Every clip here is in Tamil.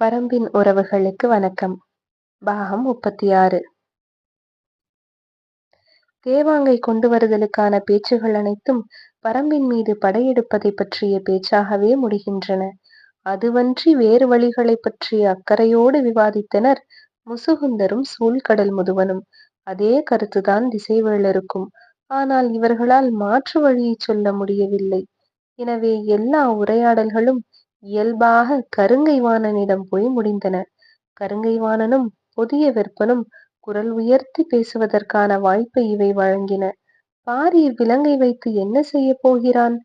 பரம்பின் உறவுகளுக்கு வணக்கம். பாகம் முப்பத்தி ஆறு தேவாங்கை கொண்டு வருதலுக்கான பேச்சுகள் அனைத்தும் பரம்பின் மீது படையெடுப்பதை பற்றிய பேச்சாகவே முடிகின்றன. அதுவன்றி வேறு வழிகளை பற்றிய அக்கறையோடு விவாதித்தனர் முசுகுந்தரும் சூழ்கடல் முதுவனும். அதே கருத்துதான் திசைவேளருக்கும். ஆனால் இவர்களால் மாற்று வழியை சொல்ல முடியவில்லை. எனவே எல்லா உரையாடல்களும் இயல்பாக கருங்கைவாணனிடம் போய் முடிந்தன. கருங்கைவாணனும் புதிய வெப்பனும் குரல் உயர்த்தி பேசுவதற்கான வாய்ப்பை இவை வழங்கின. பாரி விலங்கை வைத்து என்ன செய்ய போகிறான்?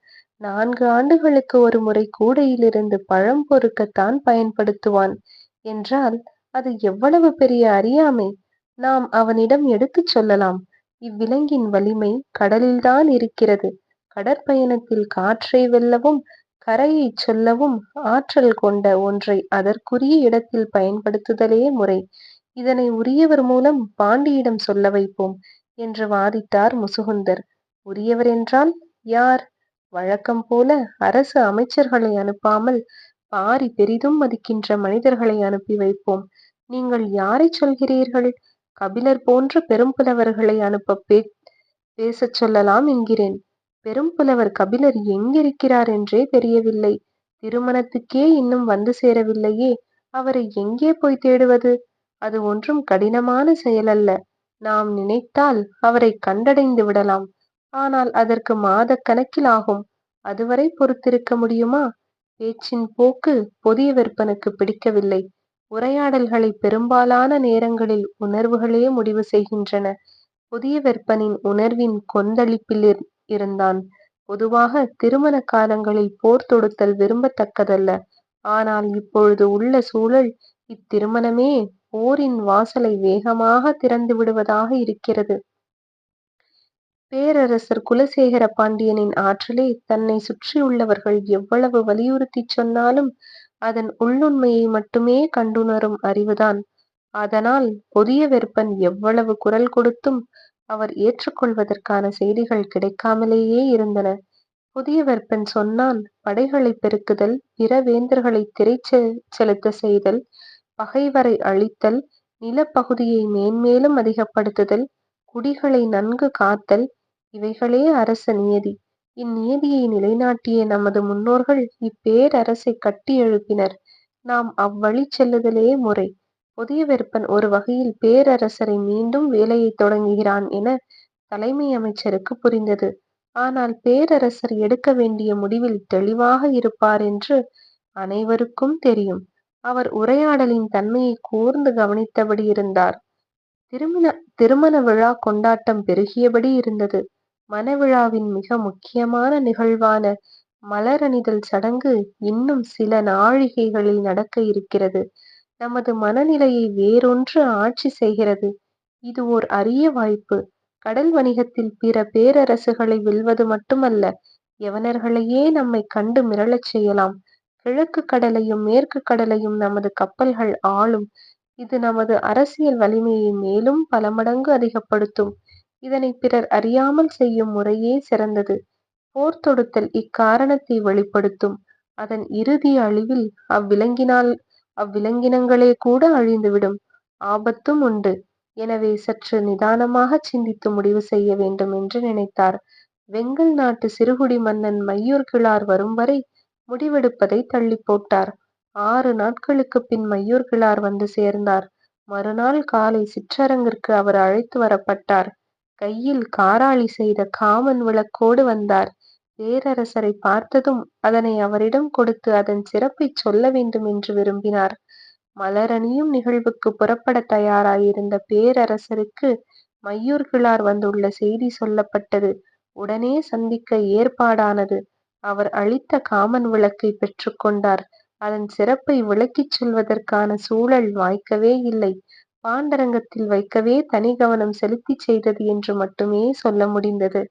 நான்கு ஆண்டுகளுக்கு ஒரு முறை கூடையிலிருந்து பழம் பொறுக்கத்தான் பயன்படுத்துவான். என்றால் அது எவ்வளவு பெரிய அறியாமை? நாம் அவனிடம் எடுத்துச் சொல்லலாம். இவ்விலங்கின் வலிமை கடலில்தான் இருக்கிறது. கடற்பயணத்தில் காற்றை வெல்லவும் கரையை சொல்லவும் ஆற்றல் கொண்ட ஒன்றை அதற்குரிய இடத்தில் பயன்படுத்துதலே முறை. இதனை உரியவர் மூலம் பாண்டியிடம் சொல்ல வைப்போம் என்று வாதிட்டார் முசுகுந்தர். உரியவர் என்றால் யார்? வழக்கம் போல அரசு அமைச்சர்களை அனுப்பாமல் பாரி பெரிதும் மதிக்கின்ற மனிதர்களை அனுப்பி வைப்போம். நீங்கள் யாரை சொல்கிறீர்கள்? கபிலர் போன்ற பெரும்புலவர்களை அனுப்ப பே பேசச் சொல்லலாம் என்கிறேன். பெரும் புலவர் கபிலர் எங்கிருக்கிறார் என்றே தெரியவில்லை. திருமணத்துக்கே இன்னும் வந்து சேரவில்லையே. அவரை எங்கே போய் தேடுவது? அது ஒன்றும் கடினமான செயலல்ல. நாம் நினைத்தால் அவரை கண்டடைந்து விடலாம். ஆனால் அதற்கு மாத கணக்கில் ஆகும். அதுவரை பொறுத்திருக்க முடியுமா? பேச்சின் போக்கு புதிய விற்பனுக்கு பிடிக்கவில்லை. உரையாடல்களை பெரும்பாலான நேரங்களில் உணர்வுகளே முடிவு செய்கின்றன. புதிய வெப்பனின் உணர்வின் கொந்தளிப்பில் இருந்தான். பொதுவாக திருமண காலங்களில் போர் தொடுத்தல் விரும்பத்தக்கதல்ல. ஆனால் இப்பொழுது உள்ள சூழல் இத்திருமணமே போரின் வாசலை வேகமாக திறந்து விடுவதாக இருக்கிறது. பேரரசர் குலசேகர பாண்டியனின் ஆற்றலே தன்னை சுற்றியுள்ளவர்கள் எவ்வளவு வலியுறுத்தி சொன்னாலும் அதன் உள்ளுண்மையை மட்டுமே கண்டுணரும் அறிவுதான். அதனால் புதிய வெப்பன் எவ்வளவு குரல் கொடுத்தும் அவர் ஏற்றுக்கொள்வதற்கான செய்திகள் கிடைக்காமலேயே இருந்தன. புதிய வெப்பன் சொன்னான் படைகளை பெருக்குதல் பிற வேந்தர்களை திரை செலுத்த செய்தல் பகைவரை அழித்தல் நிலப்பகுதியை மேன்மேலும் அதிகப்படுத்துதல் குடிகளை நன்கு காத்தல் இவைகளே அரச நியதி. இந்நியதியை நிலைநாட்டிய நமது முன்னோர்கள் இப்பேரரசை கட்டி எழுப்பினர். நாம் அவ்வழி செல்லுதலே முறை. புதிய வெப்பன் ஒரு வகையில் பேரரசரை மீண்டும் வேலையை தொடங்குகிறான் என தலைமை அமைச்சருக்கு புரிந்தது. ஆனால் பேரரசர் எடுக்க வேண்டிய முடிவில் தெளிவாக இருப்பார் என்று அனைவருக்கும் தெரியும். அவர் உரையாடலின் தன்மையை கூர்ந்து கவனித்தபடி இருந்தார். திருமண திருமண விழா கொண்டாட்டம் பெருகியபடி இருந்தது. மணவிழாவின் மிக முக்கியமான நிகழ்வான மலரணிதல் சடங்கு இன்னும் சில நாழிகைகளில் நடக்க இருக்கிறது. நமது மனநிலையை வேறொன்று ஆட்சி செய்கிறது. இது ஓர் அரிய வாய்ப்பு. கடல் வணிகத்தில் பிற பேரரசுகளை வெல்வது மட்டுமல்ல யவனர்களையே நம்மை கண்டு மிரளச் செய்யலாம். கிழக்கு கடலையும் மேற்கு கடலையும் நமது கப்பல்கள் ஆளும். இது நமது அரசியல் வலிமையை மேலும் பல மடங்கு அதிகப்படுத்தும். இதனை பிறர் அறியாமல் செய்யும் முறையே சிறந்தது. போர் தொடுத்தல் இக்காரணத்தை வெளிப்படுத்தும். அதன் இறுதி அழிவில் அவ்விலங்கினால் அவ்விலங்கினங்களே கூட அழிந்துவிடும். ஆபத்தும் உண்டு. எனவே சற்று நிதானமாக சிந்தித்து முடிவு செய்ய வேண்டும் என்று நினைத்தார். வெங்கல் நாட்டு சிறுகுடி மன்னன் மையூர் கிழார் வரும் வரை முடிவெடுப்பதை தள்ளி போட்டார். ஆறு நாட்களுக்கு பின் மையூர் கிழார் வந்து சேர்ந்தார். மறுநாள் காலை சிற்றரங்கிற்கு அவர் அழைத்து வரப்பட்டார். கையில் காராளி செய்த காமன் விளக்கோடு வந்தார். பேரரசரை பார்த்ததும் அதனை அவரிடம் கொடுத்து அதன் சிறப்பை சொல்ல வேண்டும் என்று விரும்பினார். மலரணியும் நிகழ்வுக்கு புறப்பட தயாராயிருந்த பேரரசருக்கு மையூர் கிழார் வந்துள்ள செய்தி சொல்லப்பட்டது. உடனே சந்திக்க ஏற்பாடானது. அவர் அளித்த காமன் விளக்கை பெற்றுக்கொண்டார் அதன் சிறப்பை விளக்கிச் சொல்வதற்கான சூழல் வாய்க்கவே இல்லை. பாண்டரங்கத்தில் வைக்கவே தனி கவனம் செலுத்தி செய்தது என்று மட்டுமே சொல்ல முடிந்தது.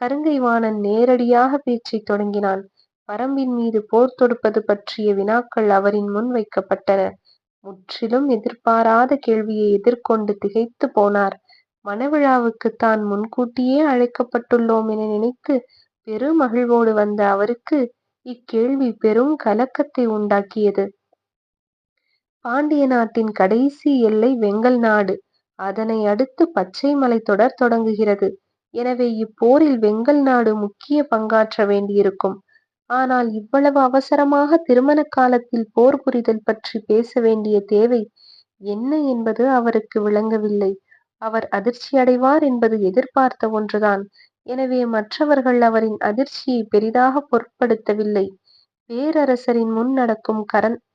கருங்கைவாணன் நேரடியாக பேச்சை தொடங்கினான் பரம்பின் மீது போர் தொடுப்பது பற்றிய வினாக்கள் அவரின் முன் வைக்கப்பட்டன முற்றிலும் எதிர்பாராத கேள்வியை எதிர்கொண்டு திகைத்து போனார் மணவிழாவுக்கு தான் முன்கூட்டியே அழைக்கப்பட்டுள்ளோம் என நினைத்து பெருமகிழ்வோடு வந்த அவருக்கு இக்கேள்வி பெரும் கலக்கத்தை உண்டாக்கியது பாண்டிய நாட்டின் கடைசி எல்லை வெங்கல் நாடு. அதனை அடுத்து பச்சை மலை தொடர் தொடங்குகிறது. எனவே இப்போரில் வெங்கல் நாடு முக்கிய பங்காற்ற வேண்டியிருக்கும். ஆனால் இவ்வளவு அவசரமாக திருமண காலத்தில் போர் புரிதல் பற்றி பேச வேண்டிய தேவை என்ன என்பது அவருக்கு விளங்கவில்லை. அவர் அதிர்ச்சி அடைவார் என்பது எதிர்பார்த்த ஒன்றுதான். எனவே மற்றவர்கள் அவரின் அதிர்ச்சியை பெரிதாக பொருட்படுத்தவில்லை. பேரரசரின் முன் நடக்கும்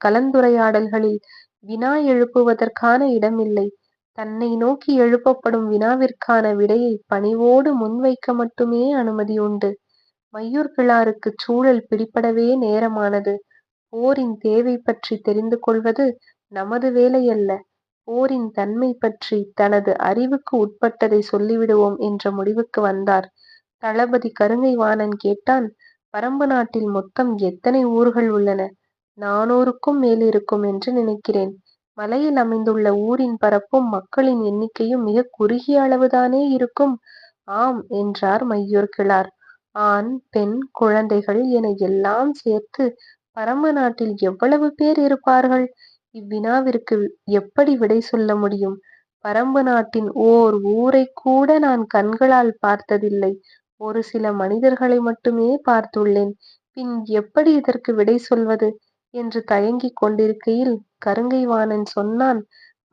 கலந்துரையாடல்களில் வினா எழுப்புவதற்கான இடமில்லை. தன்னை நோக்கி எழுப்பப்படும் வினாவிற்கான விடையை பணிவோடு முன்வைக்க மட்டுமே அனுமதி உண்டு. மையூர் கிழாருக்குச் சூழல் பிடிபடவே நேரமானது. போரின் தேவை பற்றி தெரிந்து கொள்வது நமது வேலையல்ல. போரின் தன்மை பற்றி தனது அறிவுக்கு உட்பட்டதை சொல்லிவிடுவோம் என்ற முடிவுக்கு வந்தார். தளபதி கருங்கைவாணன் கேட்டான். பரம்பு நாட்டில் மொத்தம் எத்தனை ஊர்கள் உள்ளன? நானூறுக்கும் மேலிருக்கும் என்று நினைக்கிறேன். மலையில் அமைந்துள்ள ஊரின் பரப்பும் மக்களின் எண்ணிக்கையும் மிகக் குறுகிய அளவுதானே இருக்கும்? ஆம் என்றார் மையூர் கிழார். ஆண், பெண், குழந்தைகள் என எல்லாம் சேர்த்து பரம நாட்டில் எவ்வளவு பேர் இருப்பார்கள்? இவ்வினாவிற்கு எப்படி விடை சொல்ல முடியும்? பரம்பு நாட்டின் ஓர் ஊரை கூட நான் கண்களால் பார்த்ததில்லை. ஒரு சில மனிதர்களை மட்டுமே பார்த்துள்ளேன். பின் எப்படி இதற்கு விடை சொல்வது? என்று தயங்கிக் கொண்டிருக்கையில் கருங்கைவாணன் சொன்னான்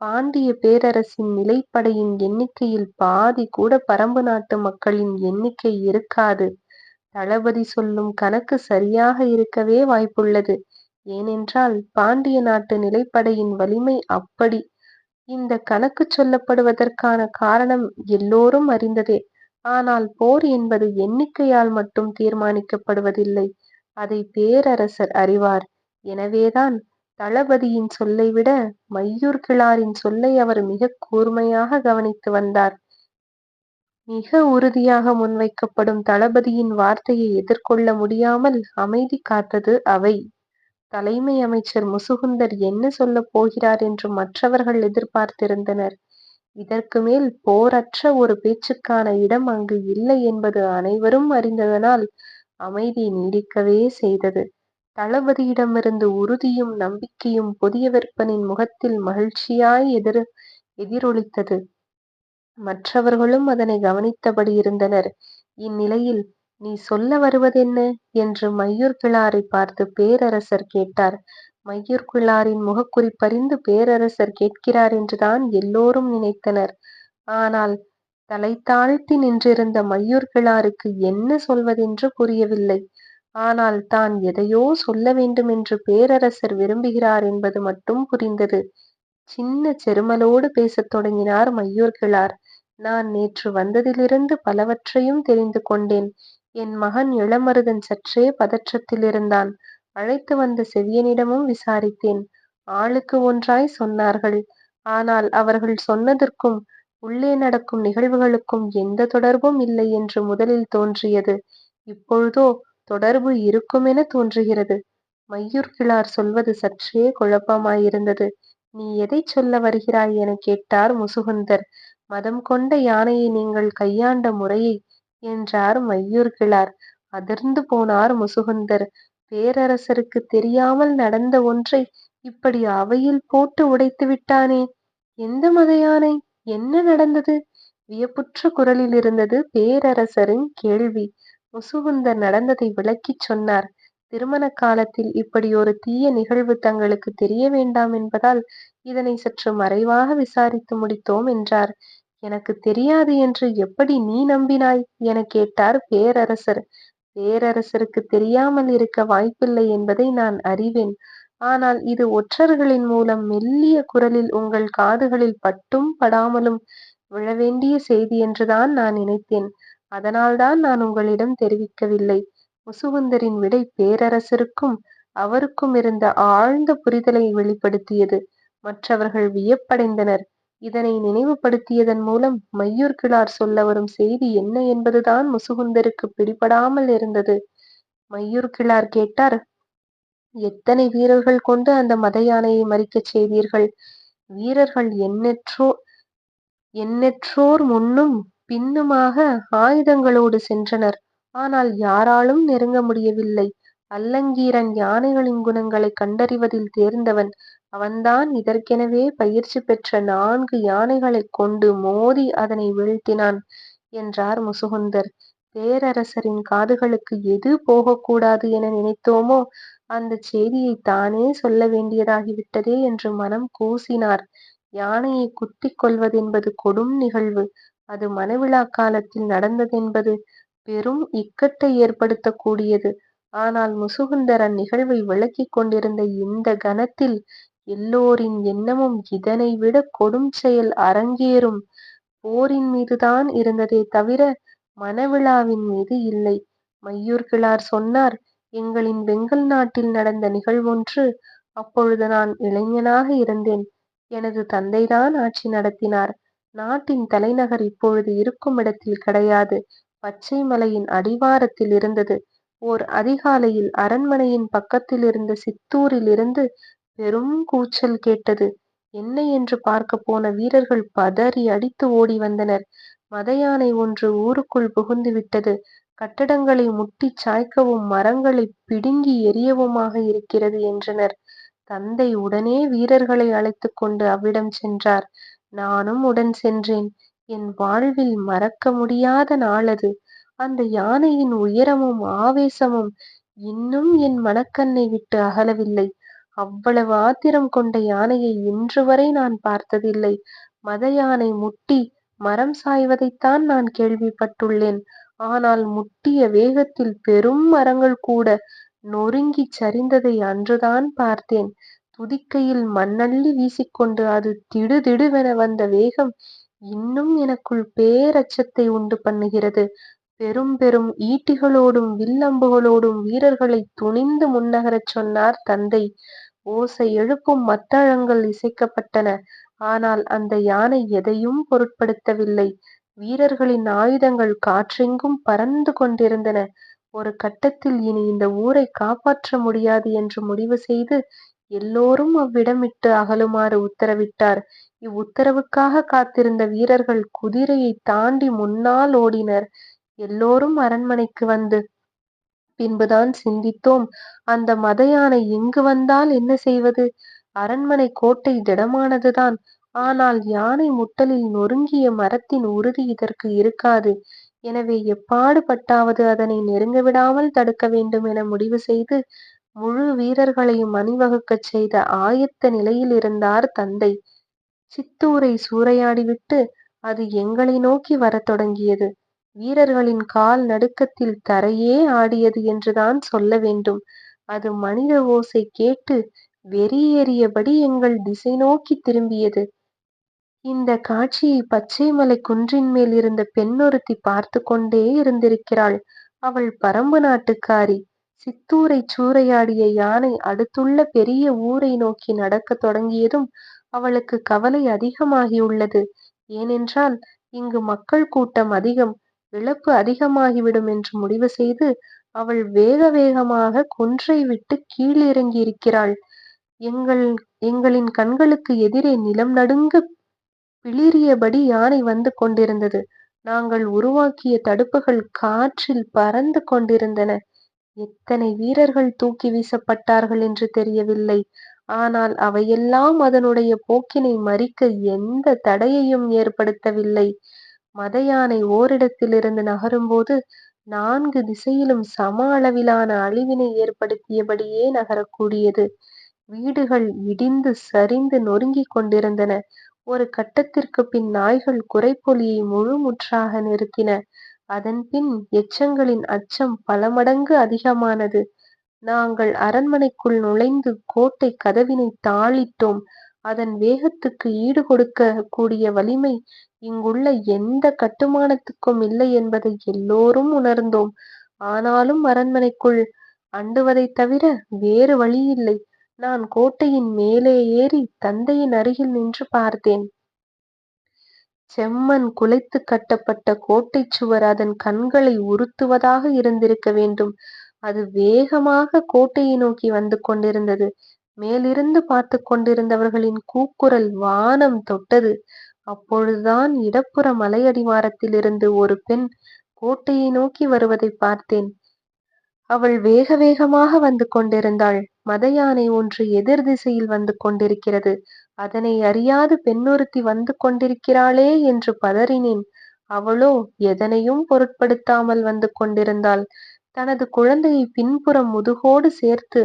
பாண்டிய பேரரசின் நிலைப்படையின் எண்ணிக்கையில் பாதி கூட பரம்பு நாட்டு மக்களின் எண்ணிக்கை இருக்காது. தளபதி சொல்லும் கணக்கு சரியாக இருக்கவே வாய்ப்புள்ளது. ஏனென்றால் பாண்டிய நாட்டு நிலைப்படையின் வலிமை அப்படி. இந்த கணக்கு சொல்லப்படுவதற்கான காரணம் எல்லோரும் அறிந்ததே. ஆனால் போர் என்பது எண்ணிக்கையால் மட்டும் தீர்மானிக்கப்படுவதில்லை. அதை பேரரசர் அறிவார். எனவேதான் தளபதியின் சொல்லை விட மையூர் கிழாரின் சொல்லை அவர் மிக கூர்மையாக கவனித்து வந்தார். மிக உறுதியாக முன்வைக்கப்படும் தளபதியின் வார்த்தையை எதிர்கொள்ள முடியாமல் அமைதி காத்தது அவை. தலைமை அமைச்சர் முசுகுந்தர் என்ன சொல்லப் போகிறார் என்று மற்றவர்கள் எதிர்பார்த்திருந்தனர். இதற்கு மேல் போரற்ற ஒரு பேச்சுக்கான இடம் அங்கு இல்லை என்பது அனைவரும் அறிந்ததனால் அமைதி நீடிக்கவே செய்தது. தளபதியிடமிருந்து உறுதியும் நம்பிக்கையும் புதிய விற்பனின் முகத்தில் மகிழ்ச்சியாய் எதிர் எதிரொலித்தது. மற்றவர்களும் அதனை கவனித்தபடி இருந்தனர். இந்நிலையில் நீ சொல்ல வருவதென்ன? என்று மையூர் கிளாரை பார்த்து பேரரசர் கேட்டார். மையூர் கிழாரின் முகக்குறிப்பறிந்து பேரரசர் கேட்கிறார் என்றுதான் எல்லோரும் நினைத்தனர். ஆனால் தலை தாழ்த்தி நின்றிருந்த மையூர் கிழாருக்கு என்ன சொல்வதென்று புரியவில்லை. ஆனால் தான் எதையோ சொல்ல வேண்டுமென்று பேரரசர் விரும்புகிறார் என்பது மட்டும் புரிந்தது. சின்ன செருமலோடு பேசத் தொடங்கினார் மையூர் கிழார். நான் நேற்று வந்ததிலிருந்து பலவற்றையும் தெரிந்து கொண்டேன். என் மகன் இளமருதன் சற்றே பதற்றத்தில் இருந்தான் அழைத்து வந்த செவியனிடமும் விசாரித்தேன். ஆளுக்கு ஒன்றாய் சொன்னார்கள். ஆனால் அவர்கள் சொன்னதற்கும் உள்ளே நடக்கும் நிகழ்வுகளுக்கும் எந்த தொடர்பும் இல்லை என்று முதலில் தோன்றியது. இப்பொழுதோ தொடர்பு இருக்குமென தோன்றுகிறது. மையூர் கிழார் சொல்வது சற்றே குழப்பமாயிருந்தது. நீ எதை சொல்ல வருகிறாய்? என கேட்டார் முசுகுந்தர். மதம் கொண்ட யானையை நீங்கள் கையாண்ட முறையை என்றார் மையூர் கிழார். அதிர்ந்து போனார் முசுகுந்தர். பேரரசருக்கு தெரியாமல் நடந்த ஒன்றை இப்படி அவையில் போட்டு உடைத்து விட்டானே. எந்த மத யானை? என்ன நடந்தது? வியப்புற்ற குரலில் இருந்தது பேரரசரின் கேள்வி. முசுகுந்தர் நடந்ததை விளக்கிச் சொன்னார். திருமண காலத்தில் இப்படி ஒரு தீய நிகழ்வு தங்களுக்கு தெரிய வேண்டாம் என்பதால் இதனை சற்று மறைவாக விசாரித்து முடித்தோம் என்றார். எனக்கு தெரியாது என்று எப்படி நீ நம்பினாய்? எனக் கேட்டார் பேரரசர். பேரரசருக்கு தெரியாமல் இருக்க வாய்ப்பில்லை என்பதை நான் அறிவேன். ஆனால் இது ஒற்றர்களின் மூலம் மெல்லிய குரலில் உங்கள் காதுகளில் பட்டும் படாமலும் விழவேண்டிய செய்தி என்றுதான் நான் நினைத்தேன். அதனால்தான் நான் உங்களிடம் தெரிவிக்கவில்லை. முசுகுந்தரின் விடை பேரரசருக்கும் அவருக்கும் இருந்த ஆழ்ந்த புரிதலை வெளிப்படுத்தியது. மற்றவர்கள் வியப்படைந்தனர். இதனை நினைவுபடுத்தியதன் மூலம் மையூர் கிழார் சொல்ல வரும் செய்தி என்ன என்பதுதான் முசுகுந்தருக்கு பிடிபடாமல் இருந்தது. மையூர் கிழார் கேட்டார் எத்தனை வீரர்கள் கொண்டு அந்த மத யானையை மறிக்கச் செய்தீர்கள்? வீரர்கள் எண்ணற்றோர் முன்னும் பின்னுமாக ஆயுதங்களோடு சென்றனர். ஆனால் யாராலும் நெருங்க முடியவில்லை. அல்லங்கீரன் யானைகளின் குணங்களை கண்டறிவதில் தேர்ந்தவன். அவன்தான் இதற்கெனவே பயிற்சி பெற்ற நான்கு யானைகளைக் கொண்டு மோதி அதனை வீழ்த்தினான் என்றார் முசுகுந்தர். பேரரசரின் காதுகளுக்கு எது போகக்கூடாது என நினைத்தோமோ அந்தச் செய்தியைத் தானே சொல்ல வேண்டியதாகிவிட்டதே என்று மனம் கூசினார். யானையைக் குத்திக் கொல்வதென்பது கொடும் நிகழ்வு. அது மனவிழா காலத்தில் நடந்ததென்பது பெரும் இக்கட்டை ஏற்படுத்தக்கூடியது ஆனால் முசுகுந்தரன் நிகழ்வை விளக்கிக் கொண்டிருந்த இந்த கணத்தில் எல்லோரின் எண்ணமும் விட கொடும் செயல் அரங்கேறும் போரின் மீதுதான் இருந்ததே தவிர மணவிழாவின் மீது இல்லை. மையூர்கிழார் சொன்னார் எங்களின் வெங்கல் நாட்டில் நடந்த நிகழ்வொன்று. அப்பொழுது நான் இளைஞனாக இருந்தேன். எனது தந்தைதான் ஆட்சி நடத்தினார். நாட்டின் தலைநகர் இப்பொழுது இருக்கும் இடத்தில் கிடையாது. பச்சை மலையின் அடிவாரத்தில் இருந்தது. ஓர் அதிகாலையில் அரண்மனையின் பக்கத்தில் இருந்த சித்தூரில் இருந்து பெரும் கூச்சல் கேட்டது. என்ன என்று பார்க்க போன வீரர்கள் பதறி அடித்து ஓடி வந்தனர். மதயானை ஒன்று ஊருக்குள் புகுந்து விட்டது. கட்டடங்களை முட்டி சாய்க்கவும் மரங்களை பிடுங்கி எரியவுமாக இருக்கிறது என்றனர். தந்தை உடனே வீரர்களை அழைத்து கொண்டு அவ்விடம் சென்றார். நானும் உடன் சென்றேன். என் வாழ்வில் மறக்க முடியாத நாளது. அந்த யானையின் உயரமும் ஆவேசமும் இன்னும் என் மனக்கண்ணை விட்டு அகலவில்லை. அவ்வளவு ஆத்திரம் கொண்ட யானையை இன்று வரை நான் பார்த்ததில்லை. மத யானை முட்டி மரம் சாய்வதைத்தான் நான் கேள்விப்பட்டுள்ளேன். ஆனால் முட்டிய வேகத்தில் பெரும் மரங்கள் கூட நொறுங்கிச் சரிந்ததை அன்றுதான் பார்த்தேன். துதிக்கையில் மண்ணள்ளி வீசிக்கொண்டு அது திடுதிடுவென வந்த வேகம் இன்னும் எனக்குள் பேரச்சத்தை உண்டு பண்ணுகிறது. பெரும் பெரும் ஈட்டிகளோடும் வில்லம்புகளோடும் வீரர்களை துணிந்து முன்னகரச் சொன்னார் தந்தை. ஓசை எழுப்பும் மத்தளங்கள் இசைக்கப்பட்டன. ஆனால் அந்த யானை எதையும் பொருட்படுத்தவில்லை. வீரர்களின் ஆயுதங்கள் காற்றெங்கும் பறந்து கொண்டிருந்தன. ஒரு கட்டத்தில் இனி இந்த ஊரை காப்பாற்ற முடியாது என்று முடிவு செய்து எல்லோரும் அவ்விடமிட்டு அகலுமாறு உத்தரவிட்டார். இவ்வுத்தரவுக்காக காத்திருந்த வீரர்கள் குதிரையை தாண்டி முன்னால் ஓடினர். எல்லோரும் அரண்மனைக்கு வந்து பின்புதான் சிந்தித்தோம் அந்த மதயானை இங்கு வந்தால் என்ன செய்வது? அரண்மனை கோட்டை திடமானதுதான். ஆனால் யானை முட்டலில் நொறுங்கிய மரத்தின் உறுதி இதற்கு இருக்காது. எனவே எப்பாடு பட்டாவது அதனை நெருங்க விடாமல் தடுக்க வேண்டும் என முடிவு செய்து முழு வீரர்களையும் அணிவகுக்கச் செய்த ஆயத்த நிலையிலிருந்தார் தந்தை. சித்தூரைச் சூறையாடிவிட்டு அது எங்களை நோக்கி வரத் தொடங்கியது. வீரர்களின் கால் நடுக்கத்தில் தரையே ஆடியது என்றுதான் சொல்ல வேண்டும். அது மனித ஓசை கேட்டு வெறியேறியபடி எங்கள் திசை நோக்கித் திரும்பியது. இந்தக் காட்சியைப் பச்சைமலைக் குன்றின்மேல் இருந்த பெண்ணொருத்தி பார்த்துக் கொண்டே இருந்திருக்கிறாள். அவள் பறம்பு நாட்டுக்காரி. சித்தூரைச் சூறையாடிய யானை அடுத்துள்ள பெரிய ஊரை நோக்கி நடக்கத் தொடங்கியதும் அவளுக்கு கவலை அதிகமாகியுள்ளது. ஏனென்றால் இங்கு மக்கள் கூட்டம் அதிகம். இழப்பு அதிகமாகிவிடும் என்று முடிவு செய்து அவள் வேக வேகமாக குன்றை விட்டுக் கீழிறங்கியிருக்கிறாள். எங்கள் எங்களின் கண்களுக்கு எதிரே நிலம் நடுங்கப் பிளிறியபடி யானை வந்து கொண்டிருந்தது. நாங்கள் உருவாக்கிய தடுப்புகள் காற்றில் பறந்து கொண்டிருந்தன. எத்தனை வீரர்கள் தூக்கி வீசப்பட்டார்கள் என்று தெரியவில்லை. ஆனால் அவையெல்லாம் அதனுடைய போக்கினை மறிக்க எந்த தடையையும் ஏற்படுத்தவில்லை. மதயானை ஓரிடத்திலிருந்து நகரும்போது நான்கு திசையிலும் சம அளவிலான அழிவினை ஏற்படுத்தியபடியே நகரக்கூடியது. வீடுகள் இடிந்து சரிந்து நொறுங்கிக் கொண்டிருந்தன. ஒரு கட்டத்திற்கு பின் நாய்கள் குறைப்பொலியை முழுமுற்றாக நிறுத்தின. அதன்பின் எச்சங்களின் அச்சம் பல மடங்கு அதிகமானது. நாங்கள் அரண்மனைக்குள் நுழைந்து கோட்டை கதவினை தாளிட்டோம். அதன் வேகத்துக்கு ஈடு கொடுக்க கூடிய வலிமை இங்குள்ள எந்த கட்டுமானத்துக்கும் இல்லை என்பதை எல்லோரும் உணர்ந்தோம். ஆனாலும் அரண்மனைக்குள் அண்டுவதைத் தவிர வேறு வழியில்லை. நான் கோட்டையின் மேலே ஏறி தந்தையின் அருகில் நின்று பார்த்தேன். செம்மண் குலைத்து கட்டப்பட்ட கோட்டைச் சுவர் அதன் கண்களை உறுத்துவதாக இருந்திருக்க வேண்டும். அது வேகமாக கோட்டையை நோக்கி வந்து கொண்டிருந்தது. மேலிருந்து பார்த்து கொண்டிருந்தவர்களின் கூக்குரல் வானம் தொட்டது. அப்பொழுதுதான் இடப்புற மலையடிவாரத்திலிருந்து ஒரு பெண் கோட்டையை நோக்கி வருவதை பார்த்தேன். அவள் வேக வேகமாக வந்து கொண்டிருந்தாள். மத யானை ஒன்று எதிர் திசையில் வந்து கொண்டிருக்கிறது அதனை அறியாது பெண்ணொருத்தி வந்து கொண்டிருக்கிறாளே என்று பதறினேன். அவளோ எதனையும் பொருட்படுத்தாமல் வந்து கொண்டிருந்தாள். தனது குழந்தையை பின்புறம் முதுகோடு சேர்த்து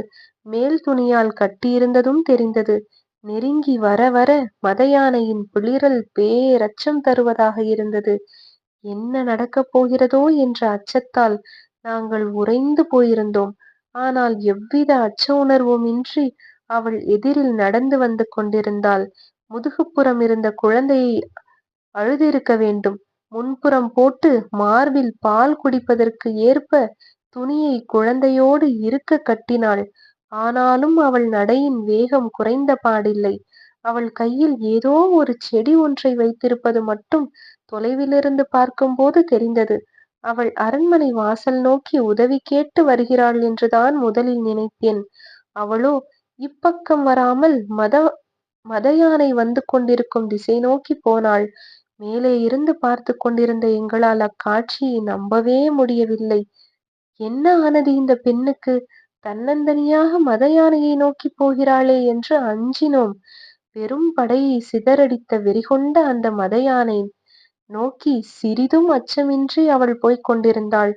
மேல் துணியால் கட்டியிருந்ததும் தெரிந்தது. நெருங்கி வர வர மத யானையின் பிளிரல் பேரச்சம் தருவதாக இருந்தது. என்ன நடக்கப் போகிறதோ என்ற அச்சத்தால் நாங்கள் உறைந்து போயிருந்தோம். ஆனால் எவ்வித அச்ச உணர்வும் இன்றி அவள் எதிரில் நடந்து வந்து கொண்டிருந்தாள். முதுகுப்புறம் இருந்த குழந்தையை அழுதிருக்க வேண்டும். முன்புறம் போட்டு மார்பில் பால் குடிப்பதற்கு ஏற்ப துணியை குழந்தையோடு இருக்க கட்டினாள். ஆனாலும் அவள் நடையின் வேகம் குறைந்த பாடில்லை. அவள் கையில் ஏதோ ஒரு செடி ஒன்றை வைத்திருப்பது மட்டும் தொலைவிலிருந்து பார்க்கும்போது தெரிந்தது. அவள் அரண்மனை வாசல் நோக்கி உதவி கேட்டு வருகிறாள் என்றுதான் முதலில் நினைத்தேன். அவளோ இப்பக்கம் வராமல் மத மத யானை வந்து கொண்டிருக்கும் திசை நோக்கி போனாள். மேலே இருந்து பார்த்து கொண்டிருந்த எங்களால் அக்காட்சியை நம்பவே முடியவில்லை. என்ன ஆனது இந்த பெண்ணுக்கு? தன்னந்தனியாக மத யானையை நோக்கி போகிறாளே என்று அஞ்சினோம். பெரும் படையை சிதறடித்த வெறிகொண்ட அந்த மத யானை நோக்கி சிறிதும் அச்சமின்றி அவள் போய்க் கொண்டிருந்தாள்.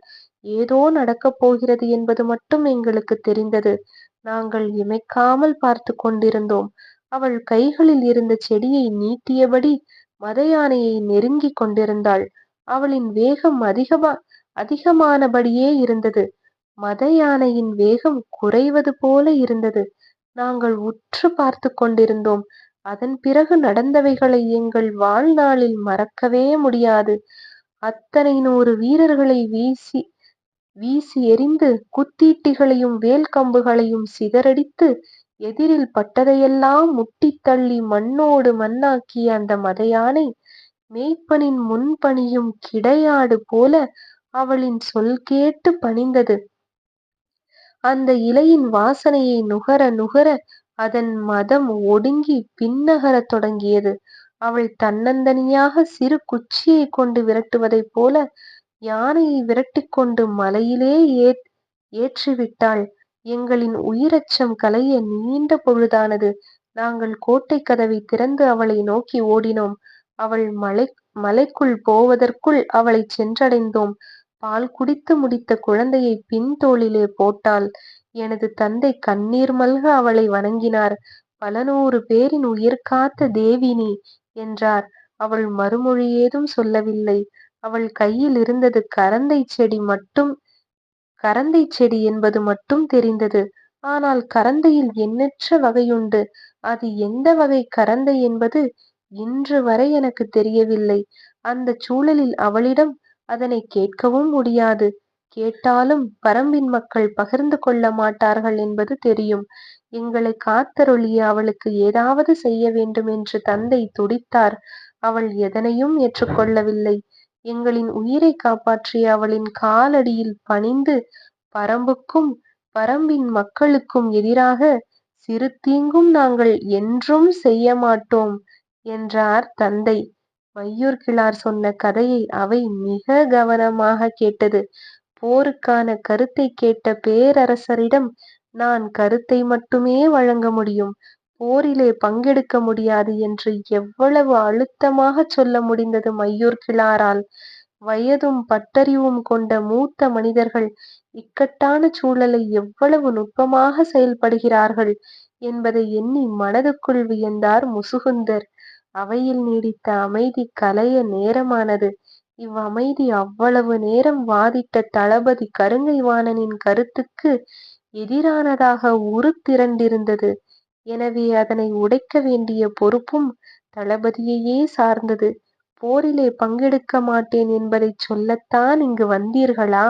ஏதோ நடக்கப் போகிறது என்பது மட்டும் எங்களுக்கு தெரிந்தது. நாங்கள் இமைக்காமல் பார்த்து கொண்டிருந்தோம். அவள் கைகளில் இருந்த செடியை நீட்டியபடி மத யானையை நெருங்கிக் கொண்டிருந்தாள். அவளின் வேகம் அதிகமா அதிகமானபடியே இருந்தது. மத யானையின் வேகம் குறைவது போல இருந்தது. நாங்கள் உற்று பார்த்து கொண்டிருந்தோம். அதன் பிறகு நடந்தவைகளை எங்கள் வாழ்நாளில் மறக்கவே முடியாது. அத்தனை நூறு வீரர்களை வீசி வீசி எறிந்து குத்தீட்டிகளையும் வேல் கம்புகளையும் சிதறடித்து எதிரில் பட்டதையெல்லாம் முட்டித் தள்ளி மண்ணோடு மண்ணாக்கிய அந்த மத யானை மேய்ப்பனின் முன்பணியும் கிடையாடு போல அவளின் சொல் கேட்டு பணிந்தது. அந்த இலையின் வாசனையை நுகர நுகர அதன் மதம் ஒடுங்கி பின்னகரத் தொடங்கியது. அவள் தன்னந்தனியாக சிறு குச்சியைக் கொண்டு விரட்டுவதைப் போல யானையை விரட்டிக் கொண்டு மலையிலே ஏற் ஏற்றிவிட்டாள். எங்களின் உயிரச்சம் கலைய நீண்ட பொழுதானது. நாங்கள் கோட்டை கதவை திறந்து அவளை நோக்கி ஓடினோம். அவள் மலை மலைக்குள் போவதற்குள் அவளை சென்றடைந்தோம். பால் குடித்து முடித்த குழந்தையை பின்தோளிலே போட்டாள். எனது தந்தை கண்ணீர் மல்க அவளை வணங்கினார். பல நூறு பேரின் உயிர் காத்த தேவினி என்றார். அவள் மறுமொழி ஏதும் சொல்லவில்லை. அவள் கையில் இருந்தது கரந்தை செடி மட்டும் கரந்தை செடி என்பது மட்டும் தெரிந்தது. ஆனால் கரந்தையில் எண்ணற்ற வகையுண்டு. அது எந்த வகை கரந்தை என்பது இன்று வரை எனக்கு தெரியவில்லை. அந்த சூழலில் அவளிடம் அதனை கேட்கவும் முடியாது. கேட்டாலும் பரம்பின் மக்கள் பகிர்ந்து கொள்ள மாட்டார்கள் என்பது தெரியும். எங்களை காத்தருளிய அவளுக்கு ஏதாவது செய்ய வேண்டும் என்று தந்தை துடித்தார். அவள் எதனையும் ஏற்றுக்கொள்ளவில்லை. எங்களின் உயிரை காப்பாற்றிய அவளின் காலடியில் பணிந்து பரம்புக்கும் பரம்பின் மக்களுக்கும் எதிராக சிறு தீங்கும் நாங்கள் என்றும் செய்ய மாட்டோம் என்றார் தந்தை. மையூர் கிளார் சொன்ன கதையை அவை மிக கவனமாக கேட்டது. போருக்கான கருத்தை கேட்ட பேரரசரிடம் நான் கருத்தை மட்டுமே வழங்க முடியும். போரிலே பங்கெடுக்க முடியாது என்று எவ்வளவு அழுத்தமாக சொல்ல முடிந்தது மையூர் கிளாரால். வயதும் பட்டறிவும் கொண்ட மூத்த மனிதர்கள் இக்கட்டான சூழலை எவ்வளவு நுட்பமாக செயல்படுகிறார்கள் என்பதை எண்ணி மனதுக்குள் வியந்தார் முசுகுந்தர். அவையில் நீடித்த அமைதி கலைய நேரமானது. இவ்வமைதி அவ்வளவு நேரம் வாதிட்ட தளபதி கருங்கை வாணனின் கருத்துக்கு எதிரானதாக உருத்திரண்டிருந்தது. எனவே அதனை உடைக்க வேண்டிய பொறுப்பும் தளபதியையே சார்ந்தது. போரிலே பங்கெடுக்க மாட்டேன் என்பதைச் சொல்லத்தான் இங்கு வந்தீர்களா?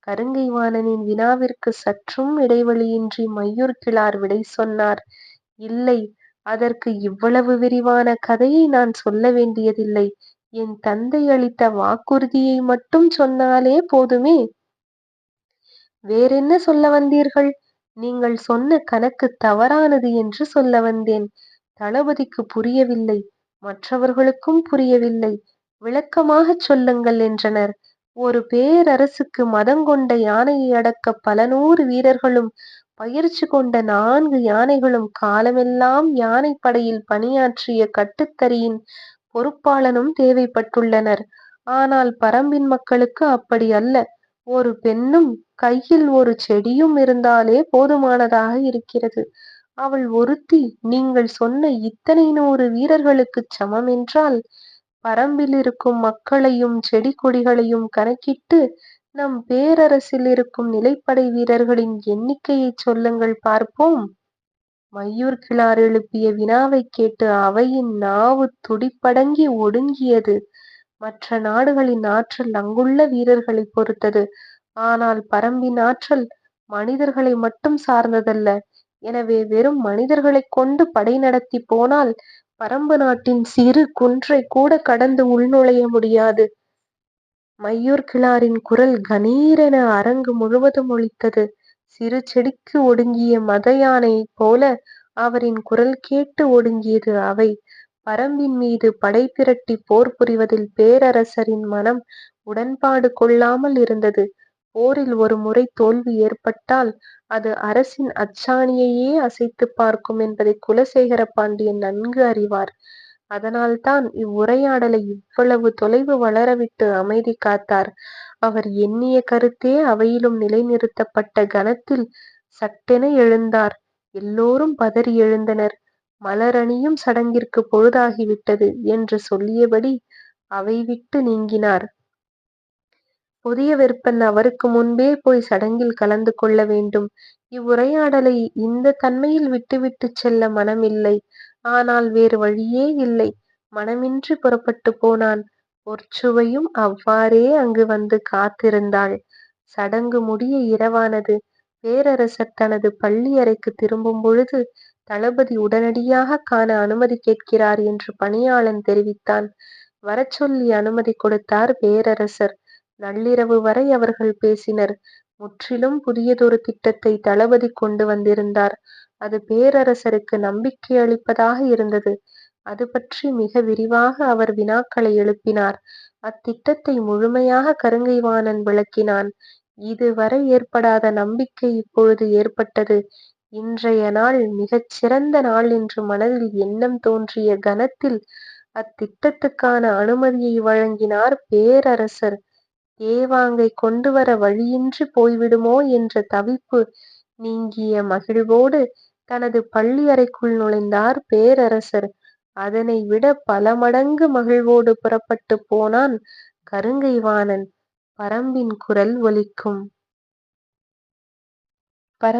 கருங்கை வாணனின் வினாவிற்கு சற்றும் இடைவெளியின்றி மையூர் கிழார் விடை சொன்னார். இல்லை அதற்கு இவ்வளவு விரிவான கதையை நான் சொல்ல வேண்டியதில்லை. என் தந்தை அளித்த வாக்குறுதியை மட்டும் சொன்னாலே போதுமே. வேறென்ன சொல்ல வந்தீர்கள்? நீங்கள் சொன்ன கணக்கு தவறானது என்று சொல்ல வந்தேன். தளபதிக்கு புரியவில்லை. மற்றவர்களுக்கும் புரியவில்லை. விளக்கமாகச் சொல்லுங்கள் என்றனர். ஒரு பேரரசுக்கு மதங்கொண்ட யானையை அடக்க பல நூறு வீரர்களும் பயிற்சி கொண்ட நான்கு யானைகளும் காலமெல்லாம் யானை படையில் பணியாற்றிய கட்டுத்தறியின் பொறுப்பாளனும் தேவைப்பட்டுள்ளனர். ஆனால் பரம்பின் மக்களுக்கு அப்படி அல்ல. ஒரு பெண்ணும் கையில் ஒரு செடியும் இருந்தாலே போதுமானதாக இருக்கிறது. அவள் ஒருத்தி நீங்கள் சொன்ன இத்தனை நூறு வீரர்களுக்குச் சமம் என்றால் பரம்பில் இருக்கும் மக்களையும் செடி கொடிகளையும் கணக்கிட்டு நம் பேரரசில் இருக்கும் நிலைப்படை வீரர்களின் எண்ணிக்கையைச் சொல்லுங்கள் பார்ப்போம். மையூர் கிளார் எழுப்பிய வினாவைக் கேட்டு அவையின் நாவு துடிப்படங்கி ஒடுங்கியது. மற்ற நாடுகளின் ஆற்றல் அங்குள்ள வீரர்களை பொறுத்தது. ஆனால் பரம்பின் ஆற்றல் மனிதர்களை மட்டும் சார்ந்ததல்ல. எனவே வெறும் மனிதர்களை கொண்டு படை நடத்தி போனால் பரம்பு நாட்டின் சிறு குன்றை கூட கடந்து உள்நுழைய முடியாது. மையூர் கிளாரின் குரல் கணீரென அரங்கு முழுவதும் ஒழித்தது சிறு செடிக்கு ஒடுங்கிய மத யானையைப் போல அவரின் குரல் கேட்டு ஒடுங்கியது அவை. பரம்பின் மீது படை திரட்டி போர் புரிவதில் பேரரசரின் மனம் உடன்பாடு கொள்ளாமல் இருந்தது. போரில் ஒரு முறை தோல்வி ஏற்பட்டால் அது அரசின் அச்சாணியையே அசைத்து பார்க்கும் என்பதை குலசேகர பாண்டியன் நன்கு அறிவார். அதனால்தான் இவ்வுரையாடலை இவ்வளவு தொலைவு வளரவிட்டு அமைதி காத்தார். அவர் எண்ணிய கருத்தே அவையிலும் நிலைநிறுத்தப்பட்ட கணத்தில் சட்டென எழுந்தார். எல்லோரும் பதறி எழுந்தனர். மலரணியும் சடங்கிற்கு பொழுதாகிவிட்டது என்று சொல்லியபடி அவை விட்டு நீங்கினார். புதிய வெப்பன் அவருக்கு முன்பே போய் சடங்கில் கலந்து கொள்ள வேண்டும். இவ்வுரையாடலை இந்த தன்மையில் விட்டுவிட்டு செல்ல மனமில்லை. ஆனால் வேறு வழியே இல்லை. மனமின்றி புறப்பட்டு போனான். பொற்சுவையும் அவ்வாறே அங்கு வந்து காத்திருந்தாள். சடங்கு முடிய இரவானது. பேரரசர் தனது பள்ளி அறைக்கு திரும்பும் பொழுது தளபதி உடனடியாக காண அனுமதி கேட்கிறார் என்று பணியாளன் தெரிவித்தான். வரச்சொல்லி அனுமதி கொடுத்தார் பேரரசர். நள்ளிரவு வரை அவர்கள் பேசினர். முற்றிலும் புதியதொரு திட்டத்தை தளபதி கொண்டு வந்திருந்தார். அது பேரரசருக்கு நம்பிக்கை அளிப்பதாக இருந்தது. அது பற்றி மிக விரிவாக அவர் வினாக்களை எழுப்பினார். அத்திட்டத்தை முழுமையாக கருங்கைவாணன் விளக்கினான். இதுவரை ஏற்படாத நம்பிக்கை இப்பொழுது ஏற்பட்டது. இன்றைய நாள் மிகச் சிறந்த நாள் என்று மனதில் எண்ணம் தோன்றிய கணத்தில் அத்திட்டத்துக்கான அனுமதியை வழங்கினார் பேரரசர். தேவாங்கை கொண்டு வர வழியின்றி போய்விடுமோ என்ற தவிப்பு நீங்கிய மகிழ்வோடு தனது பள்ளி அறைக்குள் நுழைந்தார் பேரரசர். அதனை விட பல மடங்கு மகிழ்வோடு புறப்பட்டு போனான் கருங்கைவாணன். பரம்பின் குரல் ஒலிக்கும். பரம்